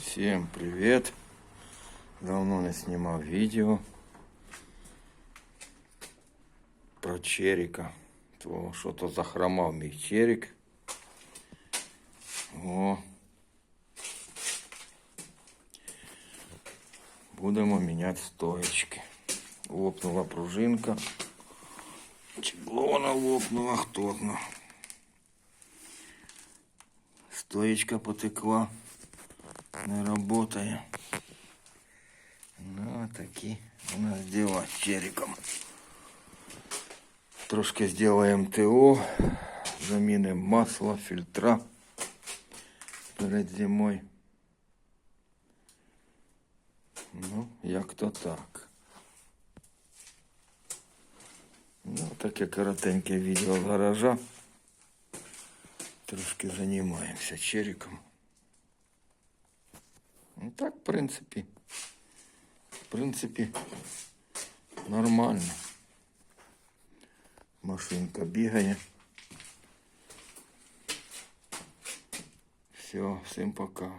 Всем привет! Давно не снимал видео про черика. То що-то захромав мій черик. О. Будемо міняти стоечки. Лопнула пружинка. Чеглона лопнула, хто знає. Стоечка потекла. Не работає. Ну, такі у нас дела з чериком. Трошки сделаем ТО, замінимо масло, фільтра перед зимою. Ну, як то так. Ну, таке коротеньке відео з гаража. Трошки займаємося чериком. Ну так, в принципі. В принципі, нормально. Машинка бігає. Все, всім пока.